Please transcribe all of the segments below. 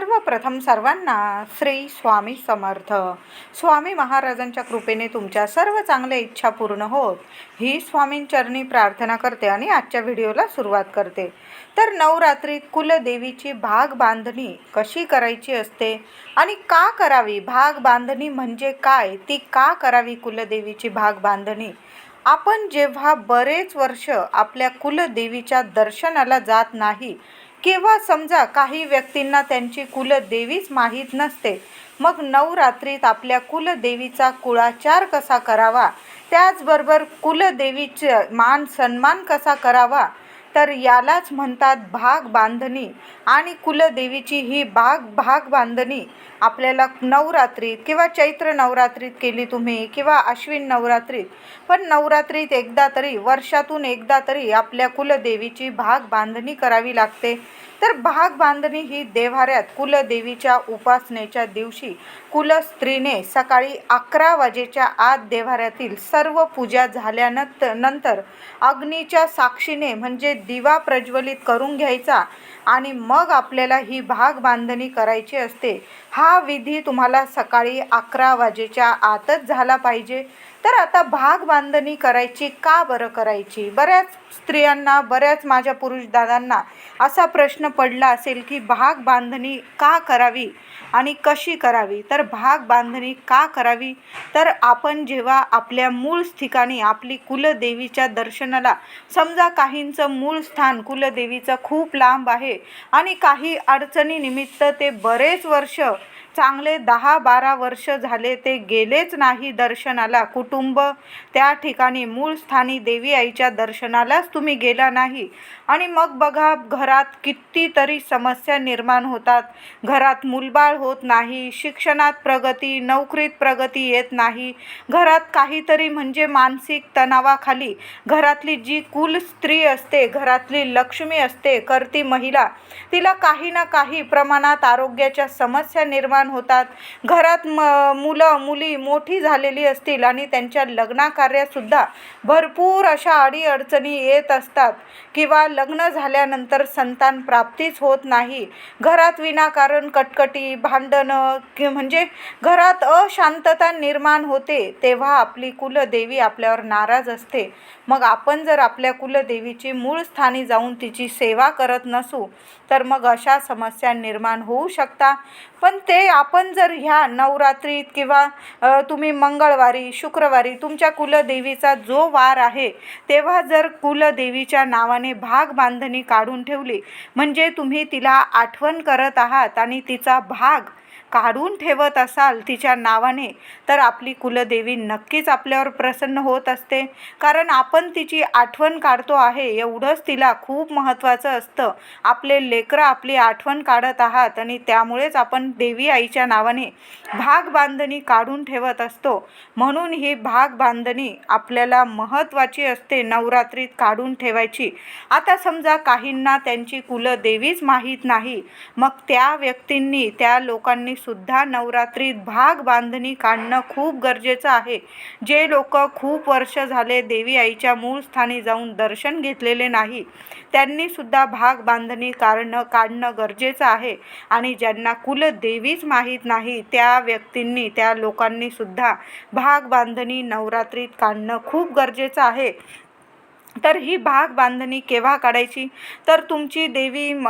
सर्वप्रथम सर्वांना श्री स्वामी समर्थ. स्वामी महाराजांच्या कृपेने तुमच्या सर्व चांगल्या इच्छा पूर्ण होत. ही स्वामींचरणी प्रार्थना करते आणि आजच्या व्हिडिओला सुरुवात करते. तर नवरात्रीत कुलदेवीची भाग बांधणी कशी करायची असते? आणि का करावी? भाग बांधणी म्हणजे काय? ती का करावी कुलदेवीची भाग बांधणी? आपण जेव्हा बरेच वर्ष आपल्या कुलदेवीच्या दर्शनाला जात नाही किंवा समजा काही व्यक्तींना त्यांची कुलदेवीच माहीत नसते मग नवरात्रीत आपल्या कुलदेवीचा कुळाचार कसा करावा? त्याचबरोबर कुलदेवीचे मान सन्मान कसा करावा? तर यालाच म्हणतात भाग बांधणी. आणि कुलदेवीची ही भाग भाग बांधणी आपल्याला नवरात्रीत किंवा चैत्र नवरात्रीत केली तुम्ही किंवा अश्विन नवरात्रीत. पण नवरात्रीत एकदा तरी वर्षातून एकदा तरी आपल्या कुलदेवीची भाग बांधणी करावी लागते. तर भाग बांधणी ही देव्हाऱ्यात कुलदेवीच्या उपासनेच्या दिवशी कुलस्त्रीने सकाळी अकरा वाजेच्या आत देव्हाऱ्यातील सर्व पूजा झाल्यानंतर नंतर अग्नीच्या साक्षीने म्हणजे दिवा प्रज्वलित करून घ्यायचा आणि मग आपल्याला ही भाग बांधणी करायची असते. हा विधी तुम्हाला सकाळी अकरा वाजेच्या आतच झाला पाहिजे. तर आता भाग बांधणी करायची का बरं करायची? बऱ्याच स्त्रियांना बऱ्याच माझ्या पुरुष दादांना असा प्रश्न पडला असेल की भाग बांधणी का करावी आणि कशी करावी? तर भाग बांधणी का करावी? तर आपण जेव्हा आपल्या मूळ ठिकाणी आपली कुलदेवीच्या दर्शनाला समजा काहींचं मूळ स्थान कुलदेवीचं खूप लांब आहे आणि काही अडचणीनिमित्त ते बरेच वर्ष चांगले दहा बारा वर्ष झाले ते गेलेच नाही दर्शनाला. कुटुंब त्या ठिकाणी मूळ स्थानी देवी आईच्या दर्शनालाच तुम्ही गेला नाही. आणि मग बघा घरात कितीतरी समस्या निर्माण होतात. घरात मुलबाळ होत नाही शिक्षणात प्रगती नोकरीत प्रगती येत नाही. घरात काहीतरी म्हणजे मानसिक तणावाखाली. घरातली जी कुल स्त्री असते घरातली लक्ष्मी असते करती महिला तिला काही ना काही प्रमाणात आरोग्याच्या समस्या निर्माण होतात. घरात म मुलं मुली मोठी झालेली असतील आणि त्यांच्या लग्नाकार्यातसुद्धा भरपूर अशा अडीअडचणी येत असतात किंवा लग्न झाल्यानंतर संतान प्राप्तीच होत नाही. घरात विनाकारण कटकटी भांडणं कि म्हणजे घरात अशांतता निर्माण होते तेव्हा आपली कुलदेवी आपल्यावर नाराज असते. मग आपण जर आपल्या कुलदेवीची मूळ स्थानी जाऊन तिची सेवा करत नसू तर मग अशा समस्या निर्माण होऊ शकता. पण ते आपण जर ह्या नवरात्रीत किंवा तुम्ही मंगळवारी शुक्रवारी तुमच्या कुलदेवीचा जो वार आहे तेव्हा जर कुलदेवीच्या नावाने भाग बांधणी काढून ठेवली म्हणजे तुम्ही तिला आठवण करत आहात आणि तिचा भाग काढून ठेवत असाल तिच्या नावाने तर आपली कुलदेवी नक्कीच आपल्यावर प्रसन्न होत असते. कारण आपण तिची आठवण काढतो आहे एवढंच तिला खूप महत्त्वाचं असतं. आपले लेकरं आपली आठवण काढत आहात आणि त्यामुळेच आपण देवी आईच्या नावाने भाग बांधणी काढून ठेवत असतो. म्हणून ही भाग बांधणी आपल्याला महत्त्वाची असते नवरात्रीत काढून ठेवायची. आता समजा काहींना त्यांची कुलदेवीच माहीत नाही. मग त्या व्यक्तींनी त्या लोकांनी सुद्धा नवरात्रीत भाग बांधणी काढणं खूप गरजेचं आहे. जे लोक खूप वर्ष झाले देवी आईच्या मूळ स्थानी जाऊन दर्शन घेतलेले नाही त्यांनी सुद्धा भाग बांधणी काढणं काढणं गरजेचं आहे आणि ज्यांना कुलदेवीच माहीत नाही त्या व्यक्तींनी त्या लोकांनी सुद्धा भाग बांधणी नवरात्रीत काढणं खूप गरजेचं आहे. तर ही भाग बांधणी केव्हा काढायची? तर तुमची देवी म,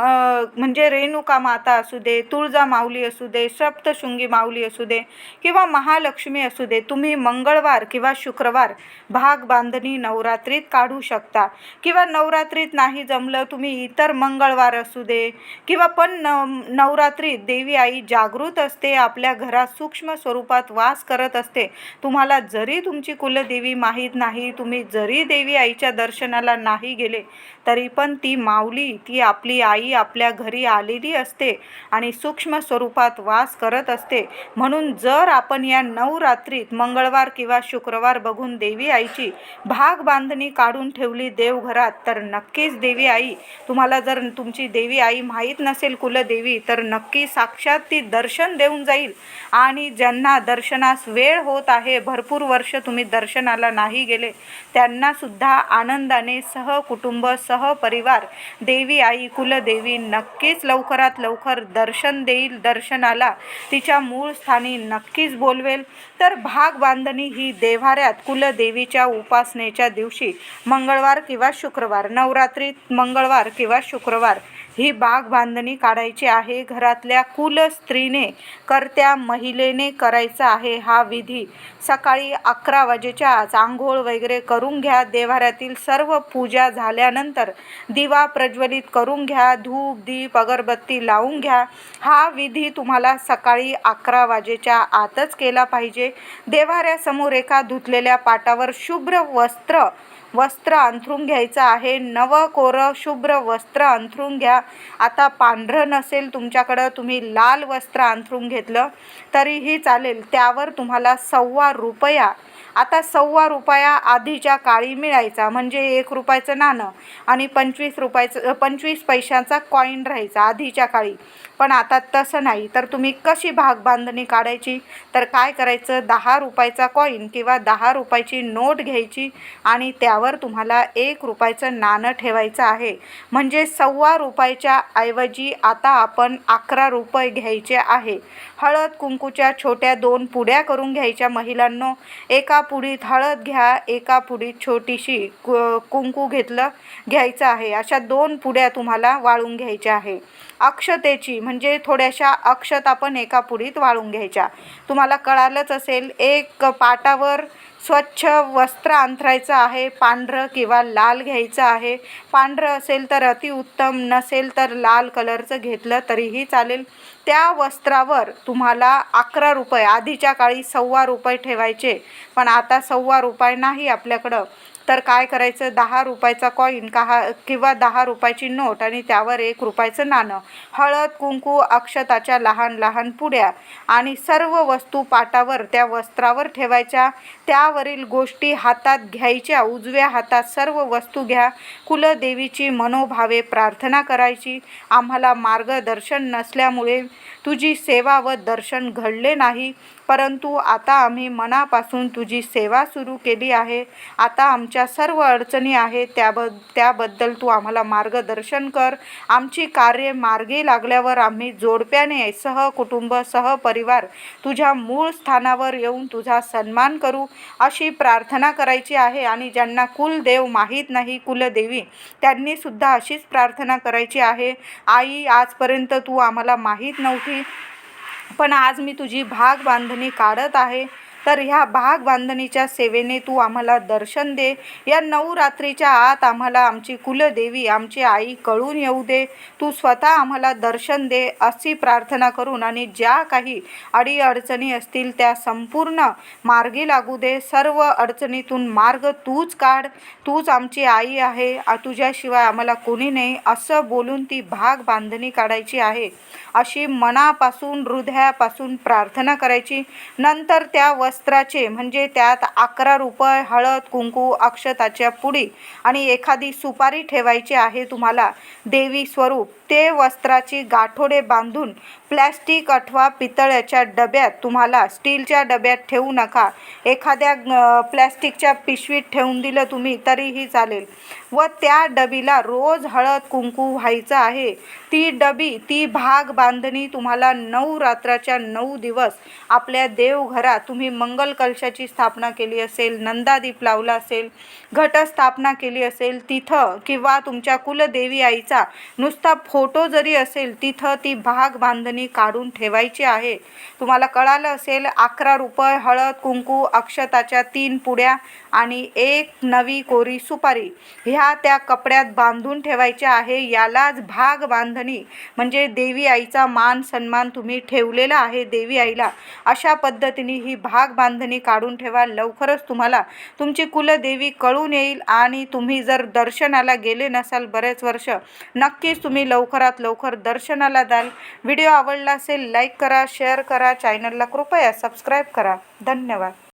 म्हणजे रेणुका माता असू दे तुळजा माऊली असू दे सप्तशृंगी माऊली असू दे किंवा महालक्ष्मी असू दे तुम्ही मंगळवार किंवा शुक्रवार भाग बांधणी नवरात्रीत काढू शकता. किंवा नवरात्रीत नाही जमलं तुम्ही इतर मंगळवार असू दे किंवा पण न नवरात्रीत देवी आई जागृत असते आपल्या घरात सूक्ष्म स्वरूपात वास करत असते तुम्हाला जरी तुमची कुलदेवी माहीत नाही तुम्ही जरी देवी आईच्या दर्शनाला नाही गेले तरी पण ती माऊली ती आपली आई आपल्या घरी आलेली असते आणि सूक्ष्म स्वरूपात वास करत असते. म्हणून जर आपण या नवरात्रीत मंगळवार किंवा शुक्रवार बघून देवी आईची भाग बांधणी काढून ठेवली देवघरात तर नक्कीच देवी आई तुम्हाला जर तुमची देवी आई माहीत नसेल कुलदेवी तर नक्की साक्षात ती दर्शन देऊन जाईल. आणि ज्यांना दर्शनास वेळ होत आहे भरपूर वर्ष तुम्ही दर्शनाला नाही गेले त्यांना सुद्धा आनंद आनंदाने सहकुटुंब सहपरिवार देवी आई कुलदेवी नक्कीच लवकरात लवकर दर्शन देईल दर्शनाला. तिच्या मूळ स्थानी नक्कीच बोलवेल. तर भाग बांधणी ही देव्हाऱ्यात कुलदेवीच्या उपासनेच्या दिवशी मंगळवार किंवा शुक्रवार नवरात्रीत मंगळवार किंवा शुक्रवार ही बाग बांधणी काढायची आहे. घरातल्या कुल स्त्रीने करत्या महिलेने करायचा आहे हा विधी. सकाळी अकरा वाजेच्या आज आंघोळ वगैरे करून घ्या. देवाऱ्यातील सर्व पूजा झाल्यानंतर दिवा प्रज्वलित करून घ्या. धूप दीप अगरबत्ती लावून घ्या. हा विधी तुम्हाला सकाळी अकरा वाजेच्या आतच केला पाहिजे. देवाऱ्यासमोर एका धुतलेल्या पाटावर शुभ्र वस्त्र वस्त्र अंथरून घ्यायचं आहे. नवं कोरं शुभ्र वस्त्र अंथरून घ्या. आता पांढरं नसेल तुमच्याकडं तुम्ही लाल वस्त्र अंथरून घेतलं तरीही चालेल. त्यावर तुम्हाला सव्वा रुपया आता सव्वा रुपया आधीच्या काळी मिळायचा म्हणजे एक रुपयाचं नाणं आणि पंचवीस रुपयाचं पंचवीस पैशांचा कॉईन राहायचा आधीच्या काळी. पण आता तसं नाही. तर तुम्ही कशी भाग बांधणी काढायची? तर काय करायचं? दहा रुपयाचा कॉईन किंवा दहा रुपयाची नोट घ्यायची आणि त्यावर तुम्हाला एक रुपयाचं नाणं ठेवायचं आहे. म्हणजे सव्वा रुपयाच्या ऐवजी आता आपण अकरा रुपये घ्यायचे आहे. हळद कुंकूच्या छोट्या दोन पुड्या करून घ्यायच्या महिलांनो. एका पुडीत हळद घ्या एका पुडीत छोटीशी कु कुंकू घेतलं घ्यायचं आहे. अशा दोन पुड्या तुम्हाला वाळून घ्यायच्या आहे. अक्षतेची म्हणजे थोड्याशा अक्षता पण एका पुडीत वाळून घ्यायच्या. तुम्हाला कळालंच असेल एक पाटावर स्वच्छ वस्त्र अंथरायचं आहे पांढरं किंवा लाल घ्यायचं आहे. पांढरं असेल तर अतिउत्तम नसेल तर लाल कलरचं घेतलं तरीही चालेल. त्या वस्त्रावर तुम्हाला अकरा रुपये आधीच्या काळी सव्वा रुपये ठेवायचे. पण आता सव्वा रुपये नाही आपल्याकडं. तर काय करायचं? दहा रुपयाचा कॉईन का किंवा दहा रुपयाची नोट आणि त्यावर एक रुपयाचं नाणं. हळद कुंकू अक्षताच्या लहान लहान पुड्या आणि सर्व वस्तू पाटावर त्या वस्त्रावर ठेवायच्या. त्यावरील गोष्टी हातात घ्यायच्या. उजव्या हातात सर्व वस्तू घ्या. कुलदेवीची मनोभावे प्रार्थना करायची. आम्हाला मार्गदर्शन नसल्यामुळे तुझी सेवा व दर्शन घडले नाही. परंतु आता आम्ही मनापासून तुझी सेवा सुरू केली आहे. आता आमच्या सर्व अडचणी आहेत त्याबद त्याबद्दल तू आम्हाला मार्गदर्शन कर. आमची कार्य मार्गी लागल्यावर आम्ही जोडप्याने सहकुटुंब सहपरिवार तुझ्या मूळ स्थानावर येऊन तुझा सन्मान करू. अशी प्रार्थना करायची आहे आणि ज्यांना कुलदेव माहीत नाही कुलदेवी त्यांनीसुद्धा अशीच प्रार्थना करायची आहे. आई आजपर्यंत तू आम्हाला माहीत नव्हती. पण आज मी तुझी भाग बांधणी काढत आहे. तर ह्या भाग बांधणीच्या सेवेने तू आम्हाला दर्शन दे. या नऊ रात्रीच्या आत आम्हाला आमची कुलदेवी आमची आई कळून येऊ दे. तू स्वतः आम्हाला दर्शन दे अशी प्रार्थना करून आणि ज्या काही अडीअडचणी असतील त्या संपूर्ण मार्गी लागू दे. सर्व अडचणीतून मार्ग तूच काढ. तूच आमची आई आहे. तुझ्याशिवाय आम्हाला कोणी नाही. असं बोलून ती भाग बांधणी काढायची आहे. अशी मनापासून हृदयापासून प्रार्थना करायची. नंतर त्या वस्त्राचे म्हणजे त्यात अकरा रुपये हळद कुंकू अक्षताच्या पुडी आणि एखादी सुपारी ठेवायची आहे तुम्हाला. देवी स्वरूप. ते वस्त्राची गाठोडे बांधून प्लॅस्टिक अथवा पितळ्याच्या डब्यात तुम्हाला स्टीलच्या डब्यात ठेवू नका. एखाद्या प्लॅस्टिकच्या पिशवीत ठेवून दिलं तुम्ही तरीही चालेल. व त्या डबीला रोज हळद कुंकू व्हायचं आहे. ती डबी ती भाग बांधणी तुम्हाला नऊ रात्राच्या नऊ दिवस आपल्या देवघरात तुम्ही मंगल कलशाची स्थापना केली असेल नंदादीप लावला असेल घटस्थापना केली असेल तिथं किंवा तुमच्या कुलदेवी आईचा नुसता फोटो जरी असेल तिथं ती भाग बांधणी काढून ठेवायची आहे. तुम्हाला कळालं असेल अकरा रुपये हळद कुंकू अक्षताच्या तीन पुड्या आणि एक नवी कोरी सुपारी. ह्या त्या कपड्यात बांधून ठेवायच्या आहे. यालाच भाग बांधणी म्हणजे देवी आईचा मान सन्मान तुम्ही ठेवलेला आहे देवी आईला. अशा पद्धतीने ही भाग बांधणी काढून ठेवा लवकरच तुम्हाला. तुमची कुलदेवी कळून येईल आणि तुम्ही जर दर्शनाला गेले नसाल बरेच वर्ष नक्कीच तुम्ही लवकर लवकरात लवकर दर्शनाला द्याल व्हिडिओ आवडला असेल लाईक करा शेअर करा. चॅनलला कृपया सबस्क्राईब करा. धन्यवाद.